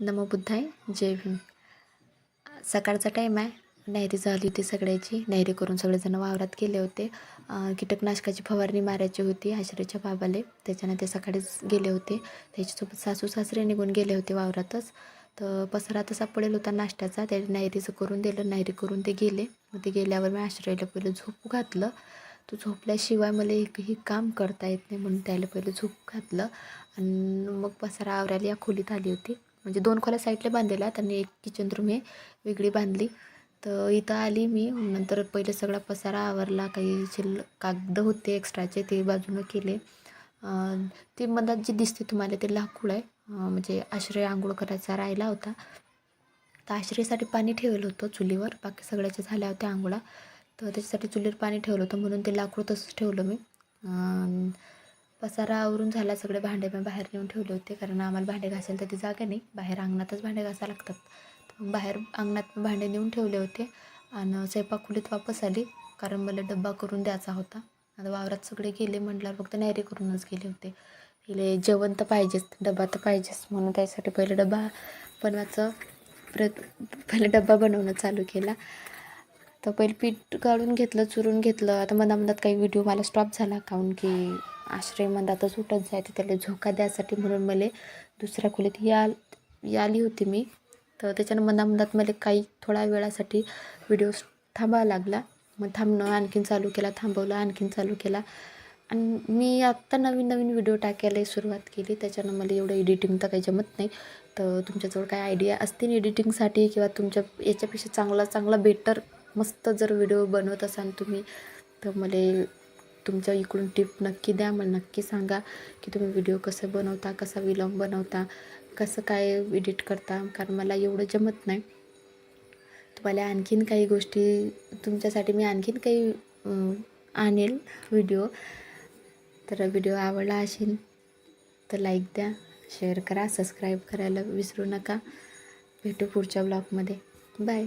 नमो बुद्धाय जय भीम. सकाळचा टाईम आहे. नैरी झाली होती सगळ्याची. नैरी करून सगळेजण वावरात गेले होते. कीटकनाशकाची फवारणी मारायची होती आश्रयच्या बाबाले. त्याच्यानं ते सकाळीच गेले होते. त्याच्यासोबत सासू सासरे निघून गेले होते वावरातच. तर पसारा तसा पडेल होता नाश्त्याचा. त्या नैरीचं करून दिलं. नैरी करून ते गेले. मग ते गेल्यावर मी आश्रयला पहिलं झोप घातलं. तो झोपल्याशिवाय मला एकही काम करता येत नाही म्हणून त्याला पहिलं झोप घातलं. आणि मग पसारा आवरायला या खोलीत आली होती. म्हणजे दोन खोल्या साईडला बांधलेल्या त्यांनी एक किचन रूम हे वेगळी बांधली. तर इथं आली मी. नंतर पहिले सगळा पसारा आवरला. काही शिल्ल कागद होते एक्स्ट्राचे ते बाजूनं केले. ते मधात जे दिसते तुम्हाला ते लाकूड आहे. म्हणजे आश्रय आंघोळ करायचा राहिला होता. तर आश्रयसाठी पाणी ठेवलं होतं चुलीवर. बाकी सगळ्याच्या झाल्या होत्या आंघोळा. तर त्याच्यासाठी चुलीवर पाणी ठेवलं होतं म्हणून ते लाकूड तसंच ठेवलं मी. पसारा आवरून झाला सगळे भांडे मी बाहेर नेऊन ठेवले होते कारण आम्हाला भांडे घासायला तर ती जागा नाही. बाहेर अंगणातच भांडे घासायला लागतात. मग बाहेर अंगणात भांडे नेऊन ठेवले होते आणि स्वयंपाक खोलीत वापस आली कारण मला डब्बा करून द्यायचा होता. आता वावरात सगळे गेले म्हटल्यावर फक्त नैरी करूनच गेले होते. तिले जेवण तर पाहिजेच डबा तर पाहिजेच म्हणून त्यासाठी पहिले डबा बनवायचं प्रयत्न पहिले डब्बा बनवणं चालू केला. तर पहिले पीठ काढून घेतलं चुरून घेतलं. आता मधामधात काही व्हिडिओ मला स्टॉप झाला काहून की आश्रयमधातच उठत जायचं त्याला झोका द्यासाठी म्हणून मला दुसऱ्या खोलीत या आली होती मी. तर त्याच्यानं मधामधात मला काही थोड्या वेळासाठी व्हिडिओ थांबावा लागला. मग थांबणं आणखीन चालू केला थांबवलं आणखीन चालू केला. आणि मी आत्ता नवीन नवीन व्हिडिओ टाकायला सुरुवात केली. त्याच्यानं मला एवढं एडिटिंग तर काही जमत नाही. तर तुमच्याजवळ काय आयडिया असतील एडिटिंगसाठी किंवा तुमच्या याच्यापेक्षा चांगला चांगला बेटर मस्त जर व्हिडिओ बनवत असाल तुम्ही तर मला तुमच्या इकडून टिप नक्की द्या मला नक्की सांगा की तुम्ही व्हिडिओ कसं बनवता कसा विलॉग बनवता कसं काय एडिट करता कारण मला एवढं जमत नाही. तुम्हाला आणखीन काही गोष्टी तुमच्यासाठी मी आणखीन काही आणेल व्हिडिओ तर व्हिडिओ आवडला असेल तर लाईक द्या शेअर करा सबस्क्राईब करायला विसरू नका. भेटू पुढच्या ब्लॉगमध्ये बाय